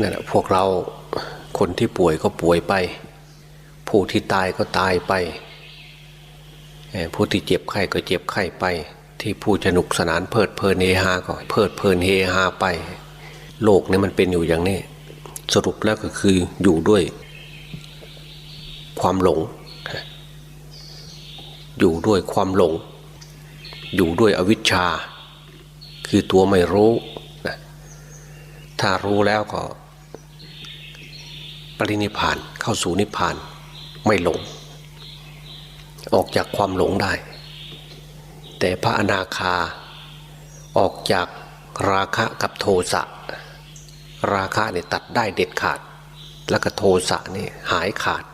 นั่นแหละพวกเราคนที่ป่วยก็ป่วยไป ผู้ที่ตายก็ตายไป ผู้ที่เจ็บไข้ก็เจ็บไข้ไป ที่ผู้สนุกสนานเพลิดเพลินเฮฮาก็เพลิดเพลินเฮฮาไป โลกนี้มันเป็นอยู่อย่างนี้ สรุปแล้วก็คืออยู่ด้วย ความหลง อยู่ด้วยความหลง อยู่ด้วยอวิชชา คือตัวไม่รู้ ถ้ารู้แล้วก็ ปรินิพานเข้าสู่นิพานไม่หลง ออกจากความหลงได้ แต่พระอนาคาออกจากราคะกับโทสะราคะเนี่ยตัดได้เด็ดขาด แล้วก็โทสะนี่หายขาด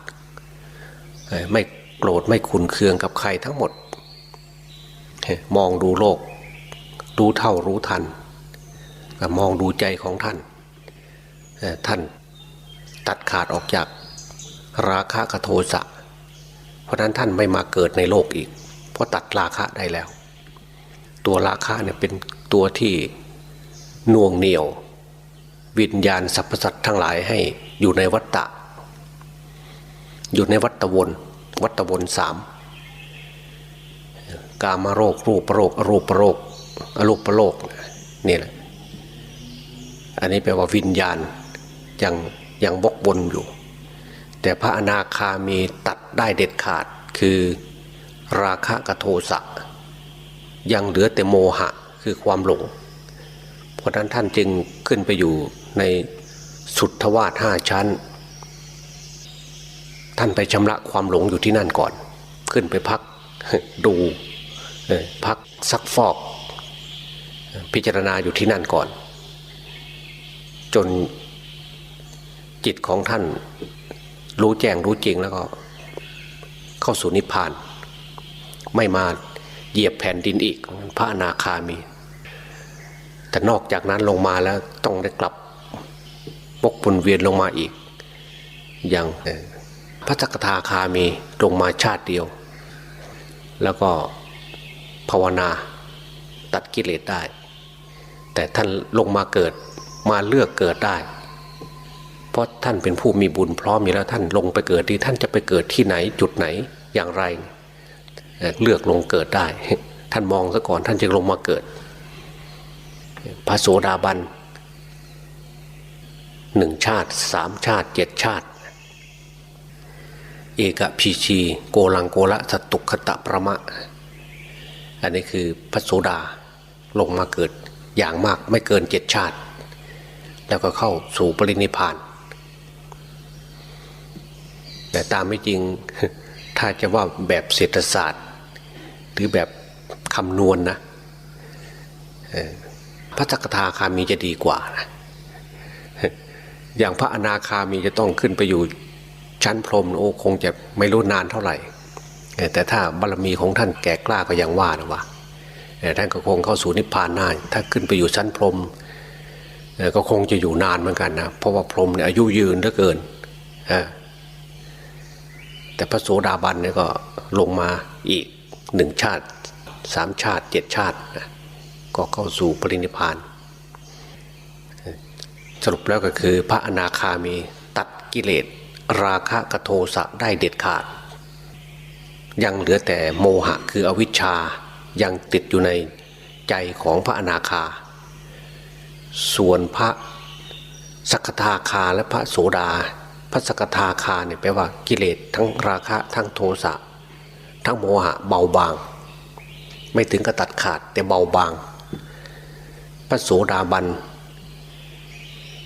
ไม่โกรธไม่ขุนเคืองกับใครทั้งหมด มองดูโลก รู้เท่ารู้ทันก็มองดูใจของท่านท่าน ตัดขาดออกจากราคะกโทสะ เพราะนั้นท่านไม่มาเกิดในโลกอีก เพราะตัดราคะได้แล้ว ตัวราคะเนี่ยเป็นตัวที่น่วงเหนียว วิญญาณสรรพสัตว์ทั้งหลายให้อยู่ในวัฏฏะอยู่ในวัฏวนวัฏวนสามกามโรครูปโรคอรูปโรคอรูปโรคนี่แหละอันนี้แปลว่าวิญญาณยัง ยังวกวนอยู่ แต่พระอนาคามีตัดได้เด็ดขาดคือราคะกับโทสะยังเหลือแต่โมหะคือความหลง เพราะนั้นท่านจึงขึ้นไปอยู่ในสุทธวาสห้าชั้น ท่านไปชำระความหลงอยู่ที่นั่นก่อน ขึ้นไปพักดูพักซักฟอก พิจารณาอยู่ที่นั่นก่อน จน จิตของท่านรู้แจ้งรู้จริงแล้วก็ เข้าสู่นิพพาน ไม่มาเหยียบแผ่นดินอีกพระอนาคามี แต่นอกจากนั้นลงมาแล้วต้องได้กลับวกวนเวียนลงมาอีก อย่างพระจักทาคามีลงมาชาติเดียว แล้วก็ภาวนาตัดกิเลสได้ แต่ท่านลงมาเกิดมาเลือกเกิดได้ ราะท่านเป็นผู้มีบุญพร้อมอยู่แล้วท่านลงไปเกิดที่ท่านจะไปเกิดที่ไหนจุดไหนอย่างไร เลือกลงเกิดได้ ท่านมองซะก่อนท่านจึงลงมาเกิดพระโสดาบันหนึ่งชาติสามชาติเจ็ดชาติ เอกพีชีโกลังโกละสตุคตะประมะ อันนี้คือพระโสดาลงมาเกิดอย่างมากไม่เกินเจ็ดชาติ แล้วก็เข้าสู่ปรินิพาน แต่ตามไม่จริงถ้าจะว่าแบบเศรษฐศาสตร์ หรือแบบคำนวณนนะพระจักทาคามีจะดีกว่านะอย่างพระอนาคามีจะต้องขึ้นไปอยู่ชั้นพรมโอ้คงจะไม่รู้นานเท่าไหร่ แต่ถ้าบารมีของท่านแก่กล้าก็ยังว่านะว่าท่านก็คงเข้าสู่นิพพานได้ถ้าขึ้นไปอยู่ชั้นพรมก็คงจะอยู่นานเหมือนกันนะเพราะว่าพรมเนี่ยอายุยืนเหลือเกินอ แต่พระโสดาบันเนี่ยก็ลงมาอีกหนึ่งชาติสามชาติเจ็ดชาตินะก็เข้าสู่ปรินิพพาน สรุปแล้วก็คือพระอนาคามีตัดกิเลสราคะกบโทสะได้เด็ดขาด ยังเหลือแต่โมหะคืออวิชชายังติดอยู่ในใจของพระอนาคา ส่วนพระสักทาคาและพระโสดา พระสกทาคาเนี่ยแปลว่ากิเลสทั้งราคะทั้งโทสะทั้งโมหะเบาบาง ไม่ถึงกับตัดขาดแต่เบาบาง พระโสดาบัน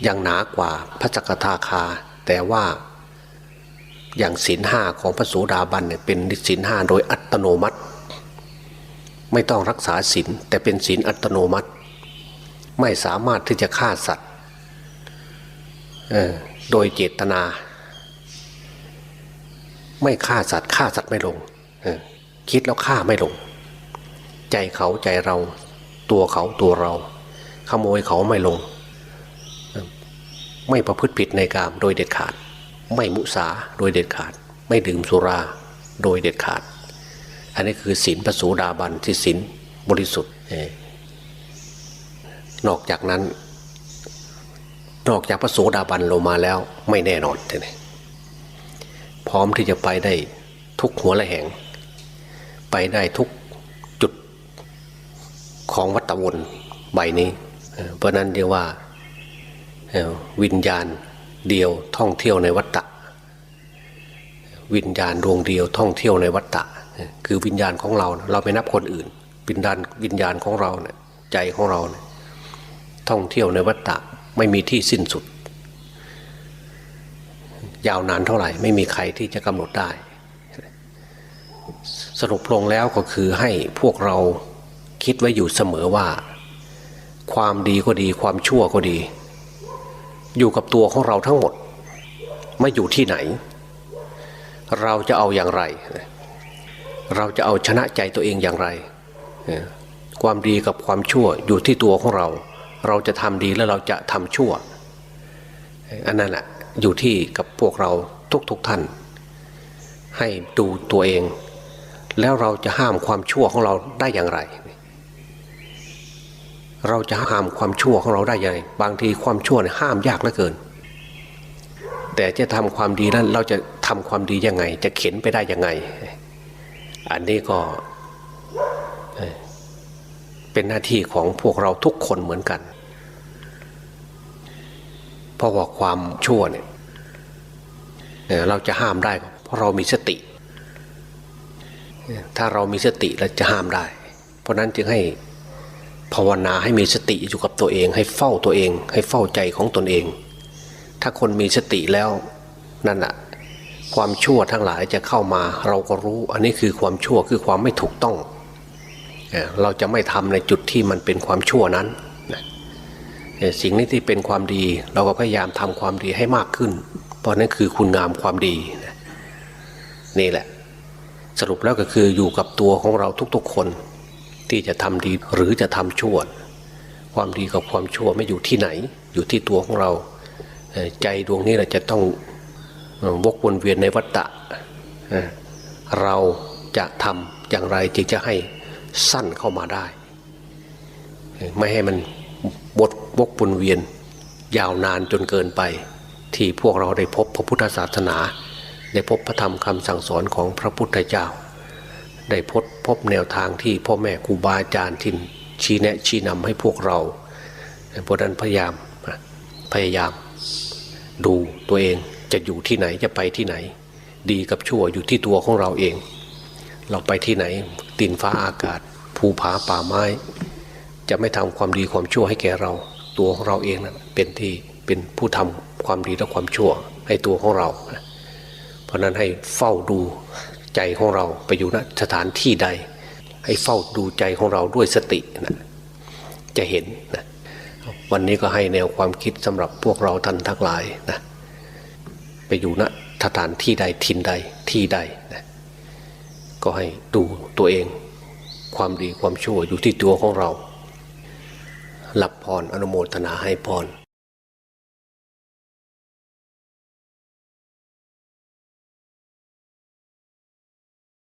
ยังหนากว่าพระจักทาคา แต่ว่าอย่างศีลห้าของพระโสดาบันเนี่ยเป็นศีลห้าโดยอัตโนมัติ ไม่ต้องรักษาศีลแต่เป็นศีลอัตโนมัติ ไม่สามารถที่จะฆ่าสัตว์เออ โดยเจตนา ไม่ฆ่าสัตว์ฆ่าสัตว์ไม่ลงคิดแล้วฆ่าไม่ลง ใจเขาใจเราตัวเขาตัวเรา ขโมยเขาไม่ลง ไม่ประพฤติผิดในกามโดยเด็ดขาด ไม่มุสาโดยเด็ดขาด ไม่ดื่มสุราโดยเด็ดขาด อันนี้คือศีลพระโสดาบันที่ศีลบริสุทธิ์นอกจากนั้น นอกจากพระโสดาบันลงมาแล้วไม่แน่นอนทีนี้พร้อมที่จะไปได้ทุกหัวละแหง ไปได้ทุกจุดของวัฏวนใบนี้ เพราะนั้นเรียกว่าวิญญาณเดียวท่องเที่ยวในวัฏฏะวิญญาณดวงเดียวท่องเที่ยวในวัฏฏะคือวิญญาณของเราเราไม่นับคนอื่น วิญญาณวิญญาณของเราเนี่ยใจของเราเนี่ยท่องเที่ยวในวัฏฏะ ไม่มีที่สิ้นสุด ยาวนานเท่าไหร่ ไม่มีใครที่จะกำหนดได้ สรุปลงแล้วก็คือให้พวกเราคิดไว้อยู่เสมอว่า ความดีก็ดี ความชั่วก็ดี อยู่กับตัวของเราทั้งหมด ไม่อยู่ที่ไหน เราจะเอาอย่างไร เราจะเอาชนะใจตัวเองอย่างไร ความดีกับความชั่วอยู่ที่ตัวของเรา เราจะทำดีแล้วเราจะทำชั่ว อันนั้นแหละอยู่ที่กับพวกเราทุกๆทท่าน ให้ดูตัวเอง แล้วเราจะห้ามความชั่วของเราได้อย่างไร เราจะห้ามความชั่วของเราได้อย่างไรบางทีความชั่วเนี่ยห้ามยากเหลือเกิน แต่จะทำความดีนั้นเราจะทำความดียังไง จะเข็นไปได้ยังไง อันนี้ก็ เป็นหน้าที่ของพวกเราทุกคนเหมือนกัน เพราะว่าความชั่วเนี่ยเราจะห้ามได้ เพราะเรามีสติ ถ้าเรามีสติเราจะห้ามได้ เพราะนั้นจึงให้ภาวนาให้มีสติอยู่กับตัวเอง ให้เฝ้าตัวเอง ให้เฝ้าใจของตนเอง ถ้าคนมีสติแล้วนั่นแหะความชั่วทั้งหลายจะเข้ามาเราก็รู้ อันนี้คือความชั่วคือความไม่ถูกต้อง เราจะไม่ทำในจุดที่มันเป็นความชั่วนั้นสิ่งนี้ที่เป็นความดี เราก็พยายามทำความดีให้มากขึ้น เพราะนั่นคือคุณงามความดีนี่แหละ สรุปแล้วก็คืออยู่กับตัวของเราทุกๆคน ที่จะทำดีหรือจะทำชั่ว ความดีกับความชั่วไม่อยู่ที่ไหน อยู่ที่ตัวของเรา ใจดวงนี้เราจะต้องวกวนเวียนในวัฏฏะเอ่อเราจะทำอย่างไรจึงจะให้ สั้นเข้ามาได้ ไม่ให้มันบดวกวนเวียนยาวนานจนเกินไป ที่พวกเราได้พบพระพุทธศาสนา ได้พบพระธรรมคำสั่งสอนของพระพุทธเจ้า ได้พบพบแนวทางที่พ่อแม่ครูบาอาจารย์ทินชี้แนะชี้นำให้พวกเราเพราะนั้นพยายามพยายามดูตัวเองจะอยู่ที่ไหนจะไปที่ไหน ดีกับชั่วอยู่ที่ตัวของเราเอง เราไปที่ไหนตินฟ้าอากาศ ภูผาป่าไม้ จะไม่ทำความดีความชั่วให้แก่เรา ตัวของเราเองนะเป็นที่เป็นผู้ทำความดีและความชั่วให้ตัวของเรา เพราะนั้นให้เฝ้าดูใจของเราไปอยู่ณสถานที่ใด ให้เฝ้าดูใจของเราด้วยสตินะจะเห็นนะวันนี้ก็ให้แนวความคิดสำหรับพวกเราท่านทั้งหลายนะไปอยู่ณสถานที่ใดทินใดที่ใด ก็ให้ดูตัวเอง ความดีความชั่วอยู่ที่ตัวของเราหลับพรอนุโมทนาให้พร